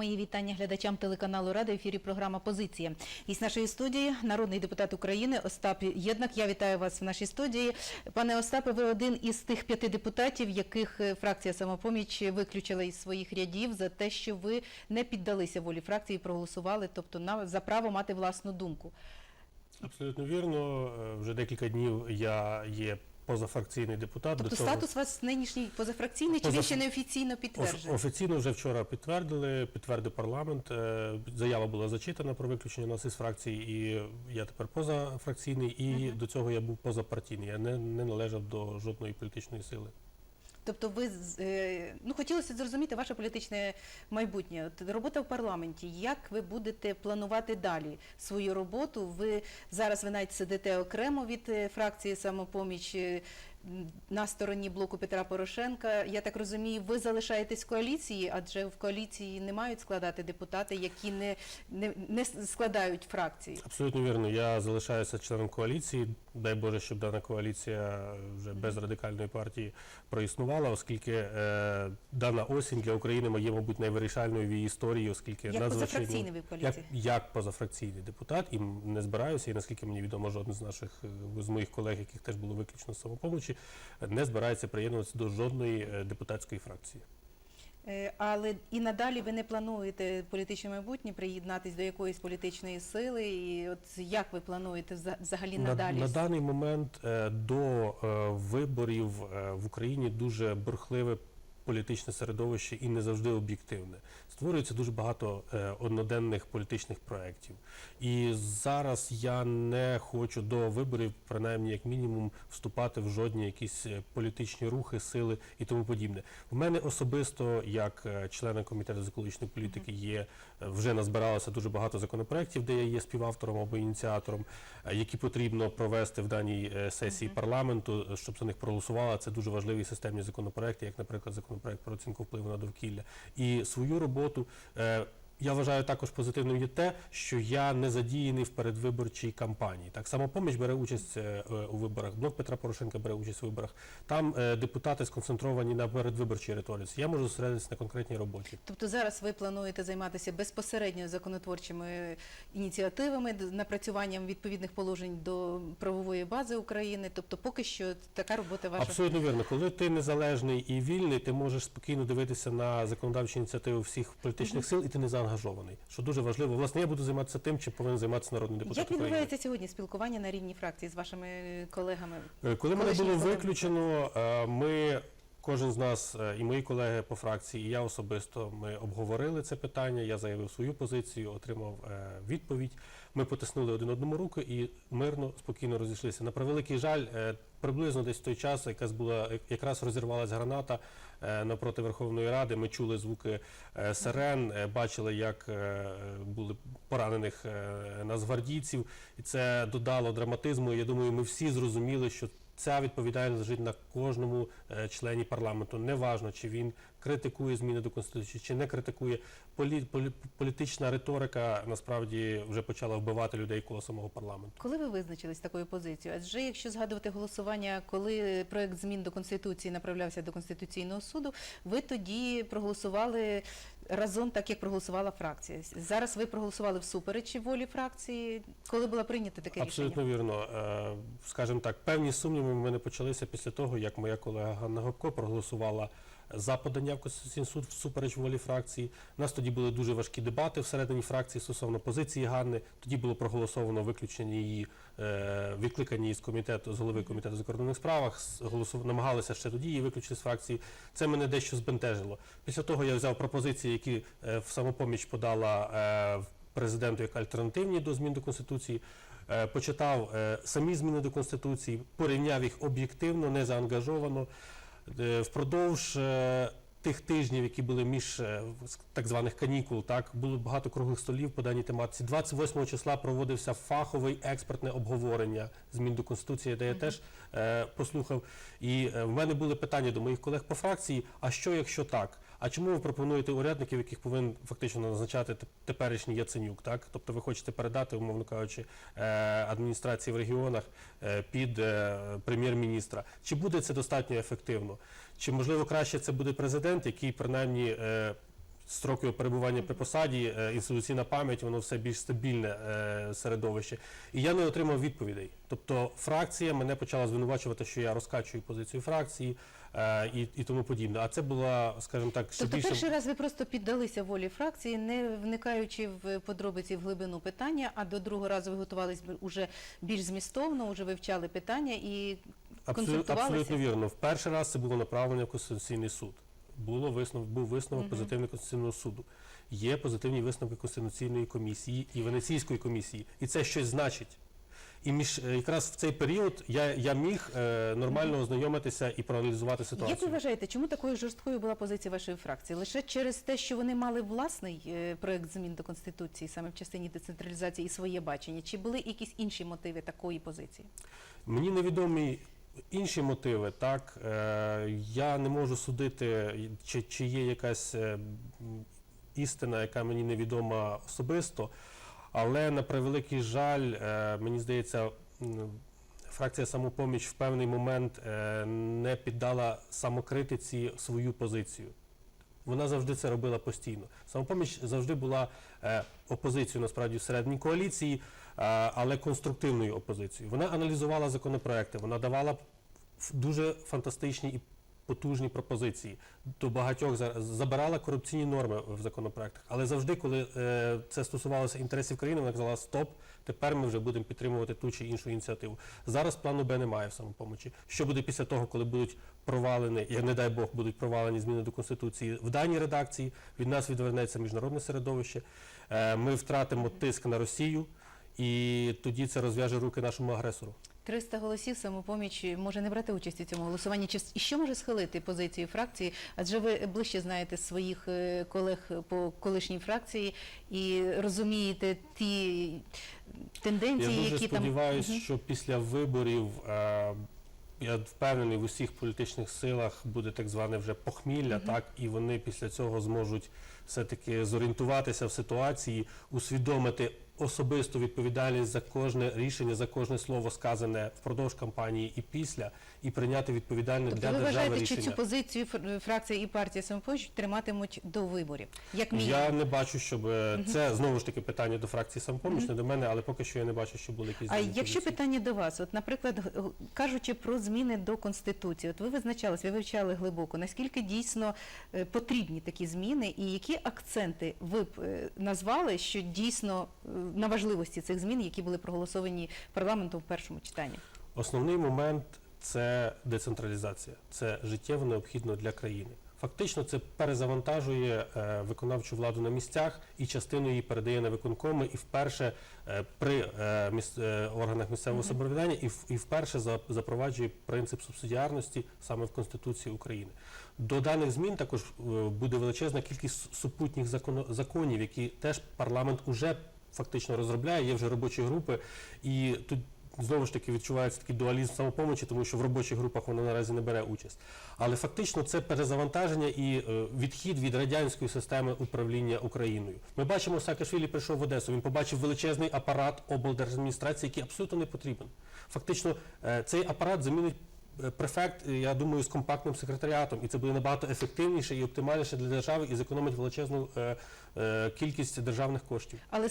Мої вітання глядачам телеканалу Рада. Ефірі програма Позиція. Із нашої студії народний депутат України Остап Єднак. Я вітаю вас в нашій студії. Пане Остапе, ви один із тих п'яти депутатів, яких е, фракція самопоміч виключила із своїх рядів за те, що ви не піддалися волі фракції, і проголосували, тобто на за право мати власну думку. Абсолютно вірно. Е, Вже декілька днів я є позафракційний депутат. Тобто До того статус у вас нинішній позафракційний, чи він ще неофіційно підтверджений? офіційно вже вчора підтвердили, підтвердив парламент. Е, Заява була зачитана про виключення нас із фракції, і я тепер позафракційний, і до цього я був позапартійний. Я не, не належав до жодної політичної сили. Тобто ви е, ну хотілося зрозуміти ваше політичне майбутнє. От робота в парламенті. Як ви будете планувати далі свою роботу? Ви зараз ви навіть сидите окремо від е, фракції самопоміч е, на стороні блоку Петра Порошенка. Я так розумію, ви залишаєтесь в коаліції, адже в коаліції не мають складати депутати, які не, не, не складають фракції. Абсолютно вірно. Я залишаюся членом коаліції. Дай Боже, щоб дана коаліція вже без радикальної партії проіснувала, оскільки е, дана осінь для України є, мабуть, найвирішальною в її історії, оскільки Як позафракційний ви в як, коаліції? як позафракційний депутат, і не збираюся, і наскільки мені відомо, жоден з наших е, з моїх колег, яких теж було виключено з самопомочі, не збирається приєднуватися до жодної е, депутатської фракції. Е, Але і надалі ви не плануєте політичне майбутнє приєднатись до якоїсь політичної сили, і от як ви плануєте вза- взагалі надалі? на даний момент е, до виборів в Україні дуже бурхливе політичне середовище і не завжди об'єктивне. Створюється дуже багато е, одноденних політичних проєктів. І зараз я не хочу до виборів, принаймні як мінімум, вступати в жодні якісь е, політичні рухи, сили і тому подібне. В мене особисто, як е, члена комітету з екологічної політики, є вже назбиралося дуже багато законопроєктів, де я є співавтором або ініціатором, які потрібно провести в даній сесії парламенту, щоб за них проголосували. Це дуже важливі системні законопроекти, як, наприклад, законопроект про оцінку впливу на довкілля. І свою роботу. Я вважаю також позитивним є те, що я не задіяний в передвиборчій кампанії. Так само поміч бере участь е, е, у виборах. Блок Петра Порошенка бере участь у виборах. Там е, депутати сконцентровані на передвиборчій риториці. Я можу зосередитися на конкретній роботі. Тобто зараз ви плануєте займатися безпосередньо законотворчими ініціативами, напрацюванням відповідних положень до правової бази України. Тобто, поки що така робота ваша. Абсолютно вірно. Коли ти незалежний і вільний, ти можеш спокійно дивитися на законодавчі ініціативи всіх політичних сил, і ти не заангажований. Що дуже важливо. Власне, я буду займатися тим, чим повинен займатися народний депутат Як України. відбувається сьогодні спілкування на рівні фракції з вашими колегами? Е, Коли мене було виключено, е, ми кожен з нас, е, і мої колеги по фракції, і я особисто, ми обговорили це питання. Я заявив свою позицію, отримав е, відповідь. Ми потиснули один одному руки і мирно, спокійно розійшлися. На превеликий жаль, е, приблизно десь в той час, якраз була якраз розірвалась граната навпроти Верховної Ради. Ми чули звуки сирен, бачили, як були поранених нацгвардійців, і це додало драматизму. Я думаю, ми всі зрозуміли, що ця відповідальність лежить на кожному е, члені парламенту. Неважно, чи він критикує зміни до конституції, чи не критикує. Полі, полі- політична риторика насправді вже почала вбивати людей коло самого парламенту. Коли ви визначились такою позицією? Адже якщо згадувати голосування, коли проект змін до конституції направлявся до конституційного суду, ви тоді проголосували разом, так як проголосувала фракція. Зараз ви проголосували всупереч волі фракції. Коли було прийнято таке Абсолютно рішення? вірно. Е, Скажімо так, певні сумніви в мене почалися після того, як моя колега Ганна Гопко проголосувала за подання в Конституційний суд всупереч волі фракції. У нас тоді були дуже важкі дебати всередині фракції стосовно позиції Ганни. Тоді було проголосовано виключення її, е, відкликання її з комітету, з голови комітету закордонних справах. Голосув, намагалися ще тоді її виключити з фракції. Це мене дещо збентежило. Після того я взяв пропозиції, які е, в самопоміч подала е, президенту як альтернативні до змін до конституції. Почитав самі зміни до конституції, порівняв їх об'єктивно, не заангажовано. Е, Впродовж е, тих тижнів, які були між е, так званих канікул, так було багато круглих столів по даній тематиці. 28 числа проводився фахове експертне обговорення змін до конституції, де я теж е, послухав. І е, в мене були питання до моїх колег по фракції: а що, якщо так? А чому ви пропонуєте урядників, яких повинен фактично назначати теперішній Яценюк? Так, тобто ви хочете передати, умовно кажучи, е, адміністрації в регіонах е, під е, прем'єр-міністра? Чи буде це достатньо ефективно? Чи можливо краще це буде президент, який принаймні строку його перебування при посаді, е, інституційна пам'ять, воно все більш стабільне е, середовище. І я не отримав відповідей. Тобто фракція мене почала звинувачувати, що я розкачую позицію фракції е, і, і тому подібне. А це була, скажімо так, ще Тобто більше. перший раз ви просто піддалися волі фракції, не вникаючи в подробиці в глибину питання, а до другого разу ви готувалися уже більш змістовно, вже вивчали питання і Абсолютно, абсолютно вірно. В перший раз це було направлення в Конституційний суд. Було висновок, був висновок позитивний Конституційного суду. Є позитивні висновки Конституційної комісії і Венеційської комісії. І це щось значить. І між е, якраз в цей період я, я міг е, нормально ознайомитися і проаналізувати ситуацію. Як ви вважаєте, чому такою жорсткою була позиція вашої фракції? Лише через те, що вони мали власний е, проект змін до конституції саме в частині децентралізації і своє бачення? Чи були якісь інші мотиви такої позиції? Мені невідомі інші мотиви. Так е, я не можу судити, чи, чи є якась е, істина, яка мені невідома особисто. Але на превеликий жаль, е, мені здається, фракція самопоміч в певний момент не піддала самокритиці свою позицію. Вона завжди це робила постійно. Самопоміч завжди була опозицією насправді всередині коаліції, але конструктивною опозицією. Вона аналізувала законопроекти, вона давала дуже фантастичні і потужні пропозиції. До багатьох за- забирала корупційні норми в законопроектах. Але завжди, коли е, це стосувалося інтересів країни, вона казала Стоп, тепер ми вже будемо підтримувати ту чи іншу ініціативу. Зараз плану Б немає в самопомочі. Що буде після того, коли будуть провалені, як не дай Бог, будуть провалені зміни до конституції в даній редакції? Від нас відвернеться міжнародне середовище. Е, Ми втратимо тиск на Росію, і тоді це розв'яже руки нашому агресору. 300 голосів самопоміч може не брати участь у цьому голосуванні. Чи і що може схилити позицію фракції? Адже ви ближче знаєте своїх е, колег по колишній фракції і розумієте ті тенденції, Я дуже які там сподіваюся, що після виборів е, я впевнений в усіх політичних силах буде так зване вже похмілля, так і вони після цього зможуть все-таки зорієнтуватися в ситуації, усвідомити особисту відповідальність за кожне рішення, за кожне слово сказане впродовж кампанії і після, і прийняти відповідальне Тобто для ви держави вважаєте, рішення. цю позицію фр- фракція і партія самопоміч триматимуть до виборів? Як мінімум? Я не бачу, щоб е, це знову ж таки питання до фракції самопоміч, не до мене, але поки що я не бачу, що були якісь А якщо позиції. питання до вас, от, наприклад, кажучи про зміни до конституції, от ви визначались, ви вивчали глибоко, наскільки дійсно е, потрібні такі зміни, і які акценти ви б е, назвали, що дійсно на важливості цих змін, які були проголосовані парламентом в першому читанні? Основний момент це децентралізація. Це життєво необхідно для країни. Фактично, це перезавантажує е, виконавчу владу на місцях і частину її передає на виконкоми, і вперше е, при е, органах місцевого самоврядування, і, і вперше за- запроваджує принцип субсидіарності саме в Конституції України. До даних змін також буде величезна кількість супутніх законів, які теж парламент уже фактично розробляє. Є вже робочі групи, і тут знову ж таки відчувається такий дуалізм самопомочі, тому що в робочих групах вона наразі не бере участь. Але фактично це перезавантаження і е, відхід від радянської системи управління Україною. Ми бачимо, Саакашвілі прийшов в Одесу. Він побачив величезний апарат облдержадміністрації, який абсолютно не потрібен. Фактично, е, цей апарат замінить. Префект, е, я думаю, з компактним секретаріатом, і це буде набагато ефективніше і оптимальніше для держави і зекономить величезну е, е, кількість державних коштів. Але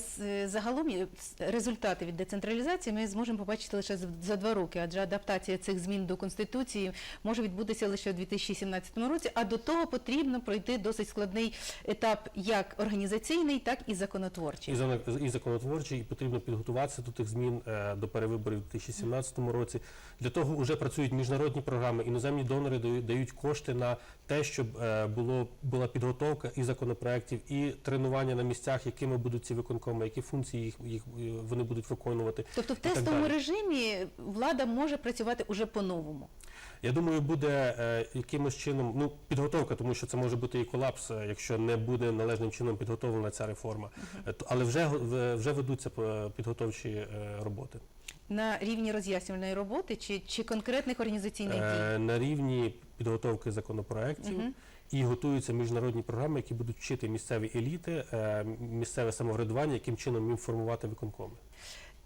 загалом результати від децентралізації ми зможемо побачити лише за два роки, адже адаптація цих змін до конституції може відбутися лише у 2017 році. А до того потрібно пройти досить складний етап, як організаційний, так і законотворчий. І, законотворчий, і потрібно підготуватися до тих змін до перевиборів у 2017 році. Для того вже працюють міжнародні програми, іноземні донори дають, кошти на те, щоб е, було була підготовка і законопроєктів, і тренування на місцях, якими будуть ці виконкоми, які функції їх, їх е, вони будуть виконувати. Тобто в тестовому режимі влада може працювати уже по-новому. Я думаю, буде е, якимось чином ну підготовка, тому що це може бути і колапс, якщо не буде належним чином підготовлена ця реформа. Але вже вже ведуться підготовчі роботи. На рівні роз'яснювальної роботи чи, чи конкретних організаційних дій? Е, на рівні підготовки законопроєктів угу. і готуються міжнародні програми, які будуть вчити місцеві еліти, е, місцеве самоврядування, яким чином їм формувати виконкоми.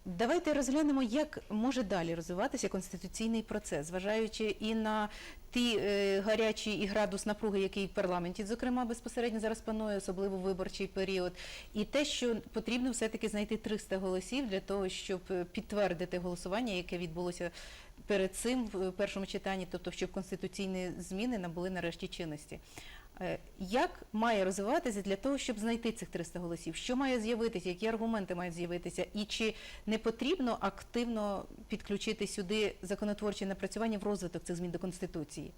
Давайте розглянемо, як може далі розвиватися конституційний процес, зважаючи і на ті е, гарячі і градус напруги, який в парламенті, зокрема, безпосередньо зараз панує, особливо виборчий період, і те, що потрібно все-таки знайти 300 голосів для того, щоб е, підтвердити голосування, яке відбулося перед цим в першому читанні, тобто щоб конституційні зміни набули нарешті чинності. Е, Як має розвиватися для того, щоб знайти цих 300 голосів? Що має з'явитися? Які аргументи мають з'явитися? І чи не потрібно активно підключити сюди законотворчі напрацювання в розвиток цих змін до Конституції?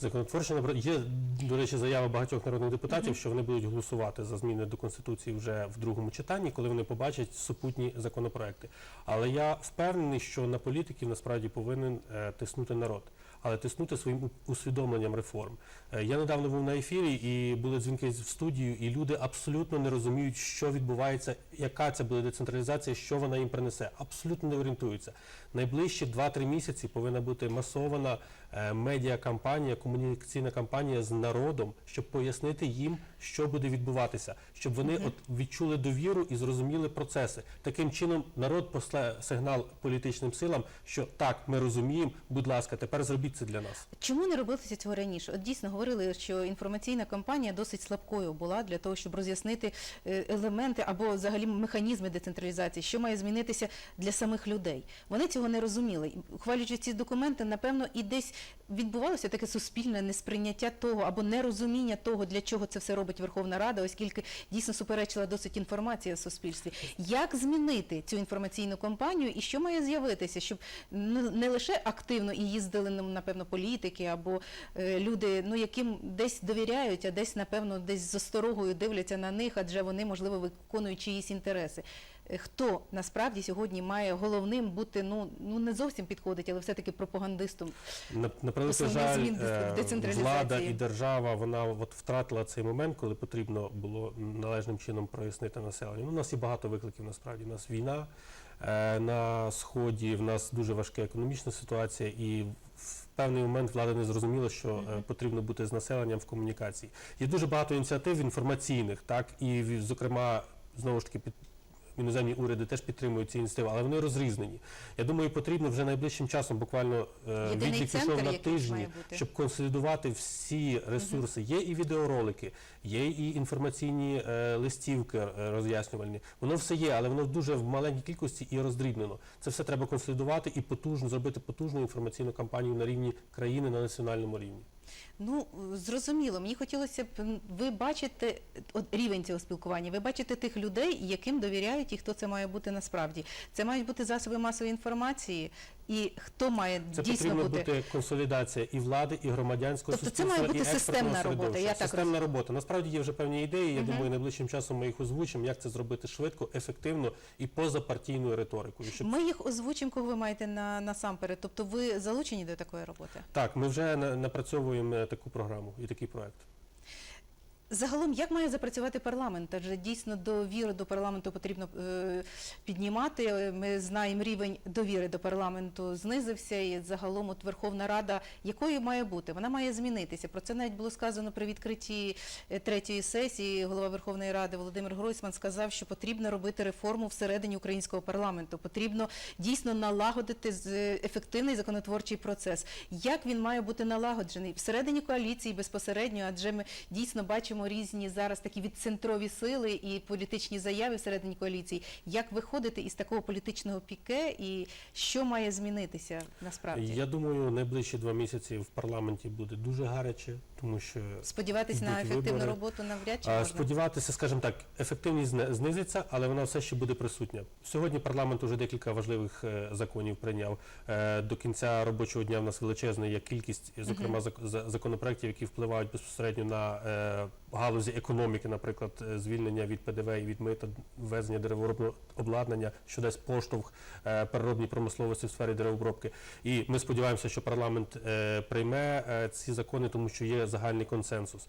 Законотворче набра- є, до речі, заява багатьох народних депутатів, що вони будуть голосувати за зміни до конституції вже в другому читанні, коли вони побачать супутні законопроекти. Але я впевнений, що на політиків насправді повинен е, тиснути народ, але тиснути своїм усвідомленням реформ. Е, я недавно був на ефірі і були дзвінки в студію, і люди абсолютно не розуміють, що відбувається, яка це буде децентралізація, що вона їм принесе. Абсолютно не орієнтуються. Найближчі 2-3 місяці повинна бути масована е, медіакампанія, комунікаційна кампанія з народом, щоб пояснити їм, що буде відбуватися, щоб вони от відчули довіру і зрозуміли процеси. Таким чином народ после сигнал політичним силам, що так, ми розуміємо, будь ласка, тепер зробіть це для нас. Чому не робилося цього раніше? От дійсно говорили, що інформаційна кампанія досить слабкою була для того, щоб роз'яснити е, елементи або взагалі механізми децентралізації, що має змінитися для самих людей. Вони цього не розуміли. Ухвалюючи ці документи, напевно, і десь відбувалося таке суспільне несприйняття того або нерозуміння того, для чого це все робить Верховна Рада, оскільки дійсно суперечила досить інформація в суспільстві. Як змінити цю інформаційну кампанію і що має з'явитися, щоб не лише активно і їздили нам, напевно, політики або е, люди, ну яким десь довіряють, а десь, напевно, десь з осторогою дивляться на них, адже вони, можливо, виконують чиїсь інтереси. Е, Хто насправді сьогодні має головним бути, ну, ну не зовсім підходить, але все-таки пропагандистом На, на превеликий жаль, е, влада і держава вона от втратила цей момент, коли потрібно було належним чином прояснити населенню. Ну, у нас є багато викликів насправді. У нас війна е, на сході, в нас дуже важка економічна ситуація, і певний момент влада не зрозуміла, що е, потрібно бути з населенням в комунікації. Є дуже багато ініціатив інформаційних, так і зокрема знову ж таки під. Іноземні уряди теж підтримують ці ініціативи, але вони розрізнені. Я думаю, потрібно вже найближчим часом, буквально е, відлік пішов на тижні, щоб консолідувати всі ресурси. Є і відеоролики, є і інформаційні е, листівки е, роз'яснювальні. Воно все є, але воно дуже в маленькій кількості і роздрібнено. Це все треба консолідувати і потужно зробити потужну інформаційну кампанію на рівні країни на національному рівні. Ну, зрозуміло, мені хотілося б, ви бачите от, рівень цього спілкування, ви бачите тих людей, яким довіряють і хто це має бути насправді. Це мають бути засоби масової інформації, і хто має Це дійсно потрібна бути. бути консолідація і влади, і громадянського Тобто це суспільства, має бути і системна робота, середовища. я так Системна робота. Насправді є вже певні ідеї. Я думаю, найближчим часом ми їх озвучимо, як це зробити швидко, ефективно і поза партійною риторикою. Щоб Ми їх озвучимо, кого ви маєте на, насамперед. Тобто ви залучені до такої роботи? так, ми вже на- напрацьовуємо е, таку програму і такий проект. Загалом, як має запрацювати парламент? Адже дійсно довіру до парламенту потрібно е, піднімати. Ми знаємо, рівень довіри до парламенту знизився, і загалом от Верховна Рада якою має бути? Вона має змінитися. Про це навіть було сказано при відкритті е, третьої сесії. Голова Верховної Ради Володимир Гройсман сказав, що потрібно робити реформу всередині українського парламенту. Потрібно дійсно налагодити е, ефективний законотворчий процес. Як він має бути налагоджений всередині коаліції безпосередньо? Адже ми дійсно бачимо різні зараз такі відцентрові сили і політичні заяви всередині коаліції. Як виходити із такого політичного піке і що має змінитися насправді? Я думаю, найближчі два місяці в парламенті буде дуже гаряче, тому що Сподіватись на ефективну вибори. роботу навряд чи А, можна. Сподіватися, скажімо так, ефективність знизиться, але вона все ще буде присутня. Сьогодні парламент уже декілька важливих е, законів прийняв. Е, До кінця робочого дня в нас величезна є кількість, зокрема, за- законопроєктів, які впливають безпосередньо на е, галузі економіки, наприклад, е, звільнення від ПДВ і від мита, ввезення деревообробного обладнання, що дасть поштовх е, переробній промисловості в сфері деревообробки. І ми сподіваємося, що парламент е, прийме ці закони, тому що є загальний консенсус.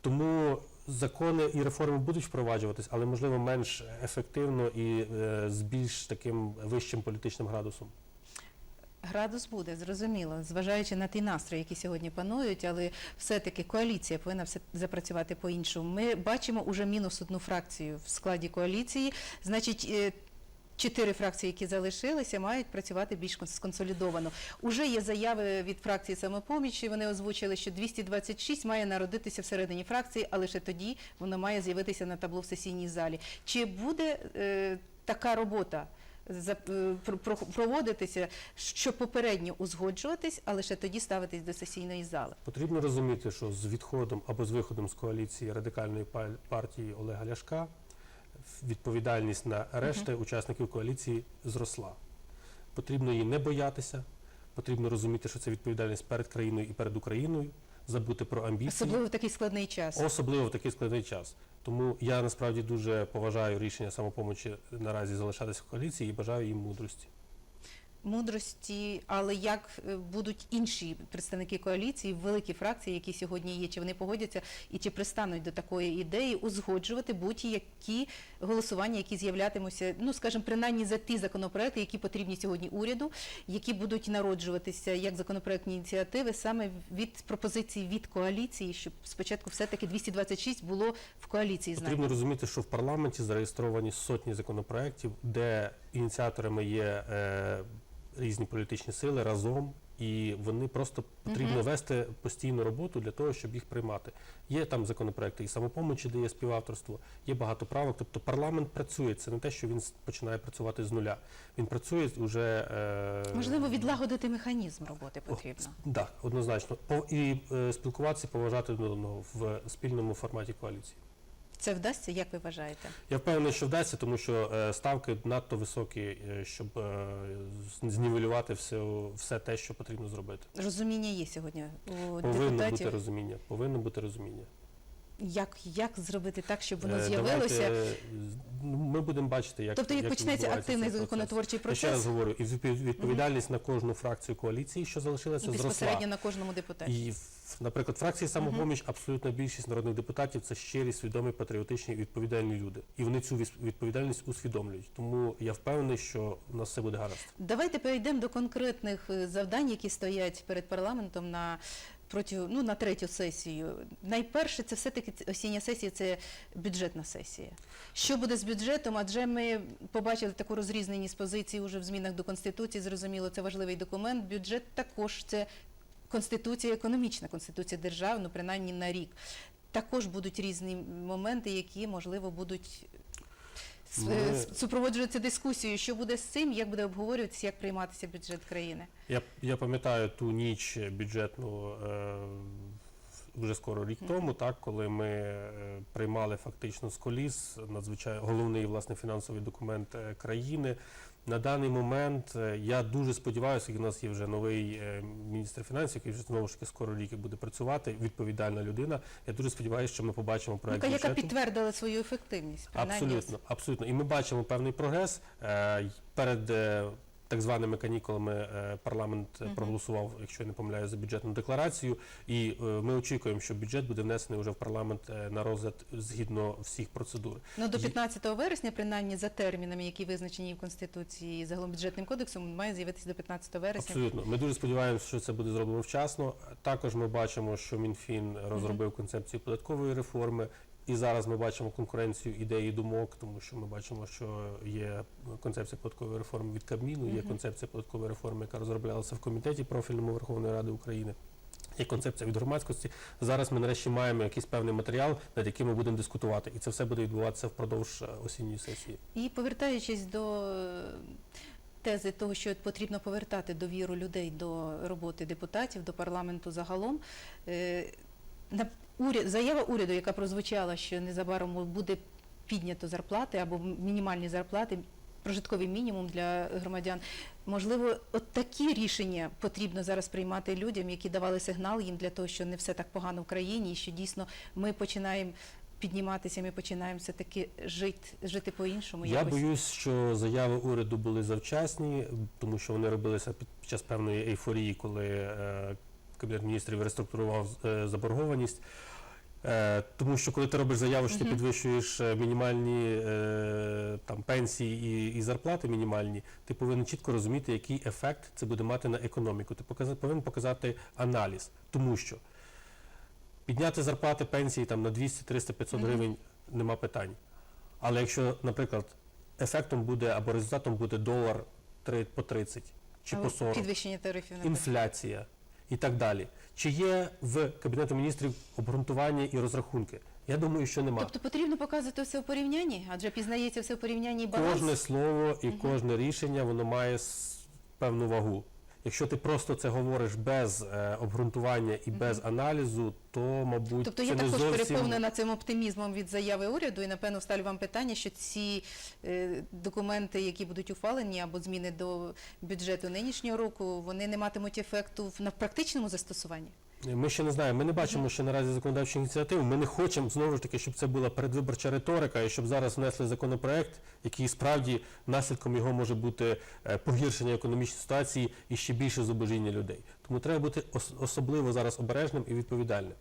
Тому закони і реформи будуть впроваджуватись, але можливо менш ефективно і з більш таким вищим політичним градусом. Градус буде, зрозуміло, зважаючи на ті настрої, які сьогодні панують, але все-таки коаліція повинна все запрацювати по-іншому. Ми бачимо уже мінус одну фракцію в складі коаліції. Значить, е, чотири фракції, які залишилися, мають працювати більш сконсолідовано. Уже є заяви від фракції самопомічі. Вони озвучили, що 226 має народитися всередині фракції, а лише тоді воно має з'явитися на табло в сесійній залі. Чи буде е, така робота? Е, про- про- проводитися, щоб попередньо узгоджуватись, а лише тоді ставитись до сесійної зали. Потрібно розуміти, що з відходом або з виходом з коаліції радикальної па- партії Олега Ляшка відповідальність на решти учасників коаліції зросла. Потрібно її не боятися, потрібно розуміти, що це відповідальність перед країною і перед Україною, забути про амбіції. Особливо в такий складний час. Особливо в такий складний час. Тому я насправді дуже поважаю рішення самопомочі наразі залишатися в коаліції і бажаю їм мудрості. Мудрості, але як е, будуть інші представники коаліції, великі фракції, які сьогодні є, чи вони погодяться і чи пристануть до такої ідеї узгоджувати будь-які голосування, які з'являтимуться, ну скажімо, принаймні за ті законопроекти, які потрібні сьогодні уряду, які будуть народжуватися як законопроектні ініціативи саме від пропозицій від коаліції, щоб спочатку все-таки 226 було в коаліції з нами. Розуміти, що в парламенті зареєстровані сотні законопроєктів, де ініціаторами є е, різні політичні сили разом, і вони просто потрібно вести постійну роботу для того, щоб їх приймати. Є там законопроекти і самопомочі, де є співавторство, є багато правок. Тобто парламент працює. Це не те, що він починає працювати з нуля. Він працює вже е, Можливо, відлагодити механізм роботи потрібно. Так, однозначно. По- І е, спілкуватися, поважати одного в спільному форматі коаліції. Це вдасться, як ви вважаєте? Я впевнений, що вдасться, тому що е, ставки надто високі, е, щоб е, знівелювати все, все те, що потрібно зробити. Розуміння є сьогодні у Повинно депутатів. бути розуміння. Повинно бути розуміння. Як, як зробити так, щоб воно Е, з'явилося? давайте, е, ми будемо бачити, як тобто, як, як почнеться активний цей процес. законотворчий Я ще раз говорю, і відпов- відповідальність на кожну фракцію коаліції, що і залишилася, безпосередньо зросла. на кожному депутаті. І, наприклад, фракції самопоміч, абсолютна більшість народних депутатів це щирі, свідомі, патріотичні і відповідальні люди. І вони цю відповідальність усвідомлюють. Тому я впевнений, що у нас все буде гаразд. Давайте перейдемо до конкретних е, завдань, які стоять перед парламентом на проти, ну, на третю сесію. Найперше, це все-таки осіння сесія, це бюджетна сесія. Що буде з бюджетом? Адже ми побачили таку розрізненість позицій уже в змінах до Конституції. Зрозуміло, це важливий документ. Бюджет також це конституція, економічна конституція держави, ну принаймні на рік. Також будуть різні моменти, які можливо будуть Ми- е, дискусією, що буде з цим, як буде обговорюватися, як прийматися бюджет країни. Я, я пам'ятаю ту ніч бюджетну е, вже скоро рік тому, так, коли ми е, приймали фактично з коліс надзвичайно головний власне фінансовий документ е, країни. На даний момент е, я дуже сподіваюся, і в нас є вже новий е, міністр фінансів, який вже знову ж таки скоро рік буде працювати, відповідальна людина. Я дуже сподіваюся, що ми побачимо проект Яка, яка підтвердила свою ефективність. Абсолютно, абсолютно. І ми бачимо певний прогрес. Е, Перед так званими канікулами е, парламент Мгм. проголосував, якщо я не помиляю, за бюджетну декларацію. І е, ми очікуємо, що бюджет буде внесений вже в парламент на розгляд згідно всіх процедур. Ну, до Є- 15 вересня, принаймні за термінами, які визначені в Конституції і загалом бюджетним кодексом, має з'явитися до 15 вересня. Абсолютно. Ми дуже сподіваємося, що це буде зроблено вчасно. Також ми бачимо, що Мінфін розробив концепцію податкової реформи. І зараз ми бачимо конкуренцію ідей і думок, тому що ми бачимо, що є концепція податкової реформи від Кабміну, є концепція податкової реформи, яка розроблялася в комітеті профільному Верховної Ради України. Є концепція від громадськості. Зараз ми нарешті маємо якийсь певний матеріал, над яким ми будемо дискутувати, і це все буде відбуватися впродовж е, осінньої сесії. І повертаючись до е, тези того, що потрібно повертати довіру людей до роботи депутатів, до парламенту загалом. На уряд, заява уряду, яка прозвучала, що незабаром буде піднято зарплати або мінімальні зарплати, прожитковий мінімум для громадян. Можливо, от такі рішення потрібно зараз приймати людям, які давали сигнал їм для того, що не все так погано в країні, і що дійсно ми починаємо підніматися, ми починаємо все таки жити, жити по-іншому. Я якось. боюсь, що заяви уряду були завчасні, тому що вони робилися під під час певної ейфорії, коли е, Кабінет міністрів реструктурував е, заборгованість. Е, тому що коли ти робиш заяву, що ти підвищуєш е, мінімальні там, пенсії і, і зарплати мінімальні, ти повинен чітко розуміти, який ефект це буде мати на економіку. Ти повинен показати аналіз, тому що підняти зарплати пенсії там, на 200, 300, 500 Мгм. гривень нема питань. Але якщо, наприклад, ефектом буде або результатом буде долар три- по 30 чи по 40, Підвищення тарифів інфляція і так далі. Чи є в Кабінету міністрів обґрунтування і розрахунки? Я думаю, що нема. Тобто потрібно показувати все в порівнянні, адже пізнається все в порівнянні і баланс. Кожне слово і кожне рішення воно має певну вагу. Якщо ти просто це говориш без е, обґрунтування і без аналізу, то мабуть Тобто це я не також зовсім переповнена цим оптимізмом від заяви уряду, і напевно ставлю вам питання, що ці е, документи, які будуть ухвалені або зміни до бюджету нинішнього року, вони не матимуть ефекту в- на практичному застосуванні. Ми ще не знаємо. Ми не бачимо ще наразі законодавчої ініціативи. Ми не хочемо знову ж таки, щоб це була передвиборча риторика, і щоб зараз внесли законопроект, який справді наслідком його може бути е, погіршення економічної ситуації і ще більше зубожіння людей. Тому треба бути особливо зараз обережним і відповідальним.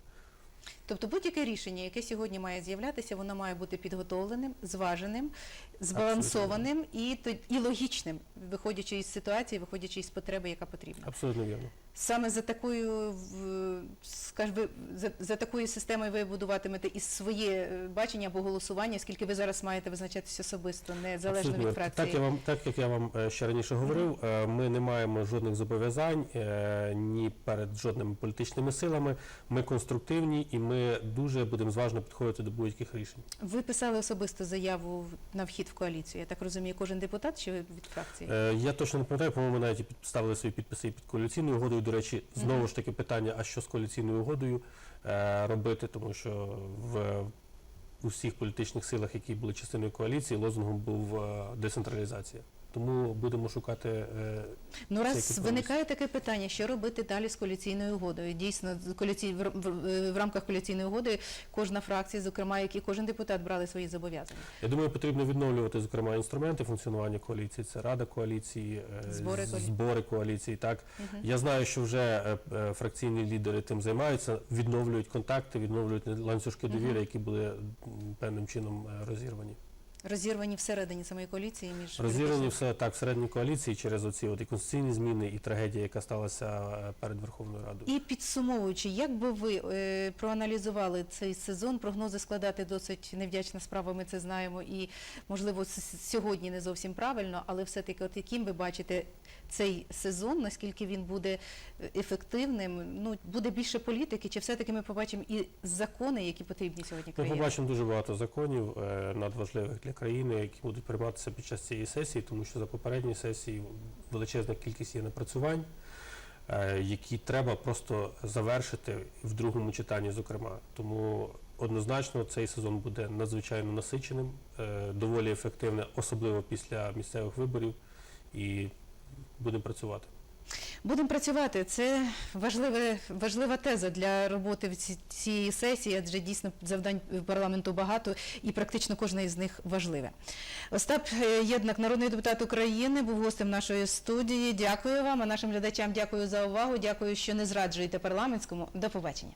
Тобто будь-яке рішення, яке сьогодні має з'являтися, воно має бути підготовленим, зваженим, збалансованим і, і логічним, виходячи із ситуації, виходячи із потреби, яка потрібна. Абсолютно вірно. Саме за такою, в- скаж би, за, за такою системою ви будуватимете і своє е, бачення або голосування, оскільки ви зараз маєте визначатися особисто, незалежно Абсолютно від фракції. Так, я вам, так як я вам е, ще раніше говорив, е, ми не маємо жодних зобов'язань ні перед жодними політичними силами. Ми конструктивні і ми дуже будемо зважно підходити до будь-яких рішень. Ви писали особисто заяву на вхід в коаліцію. Я так розумію, кожен депутат чи від фракції? Е, Я точно не пам'ятаю, по-моєму, навіть і підставили свої підписи і під коаліційною угодою. До речі, знову ж таки питання, а що з коаліційною угодою е, робити, тому що в у всіх політичних силах, які були частиною коаліції, лозунгом був е, децентралізація. Тому будемо шукати е, Ну, раз виникає таке питання, що робити далі з коаліційною угодою. Дійсно, з коаліцій... в, в- в рамках коаліційної угоди кожна фракція, зокрема, як і кожен депутат, брали свої зобов'язання. Я думаю, потрібно відновлювати зокрема інструменти функціонування коаліції. Це рада коаліції, е, Збори збори коаліції. Так Мгм. я знаю, що вже е, е, фракційні лідери тим займаються, відновлюють контакти, відновлюють ланцюжки довіри, Мгм. які були певним чином розірвані. Розірвані всередині самої коаліції між Розірвані все так всередині коаліції через оці от і конституційні зміни, і трагедія, яка сталася е, перед Верховною Радою. І підсумовуючи, як би ви е, проаналізували цей сезон, прогнози складати досить невдячна справа, ми це знаємо, і можливо сьогодні не зовсім правильно, але все-таки, от яким ви бачите цей сезон, наскільки він буде ефективним, ну буде більше політики, чи все-таки ми побачимо і закони, які потрібні сьогодні Ми побачимо дуже багато законів е, надважливих для країни, які будуть прийматися під час цієї сесії, тому що за попередні сесії величезна кількість є напрацювань, е, які треба просто завершити в другому читанні, зокрема. Тому однозначно цей сезон буде надзвичайно насиченим, е, доволі ефективним, особливо після місцевих виборів, і будемо працювати. Будемо працювати. Це важливе, важлива теза для роботи в ці- цієї сесії, адже дійсно завдань парламенту багато і практично кожна із них важливе. Остап е, Єднак, народний депутат України, був гостем нашої студії. Дякую вам, а нашим глядачам дякую за увагу. Дякую, що не зраджуєте парламентському. До побачення.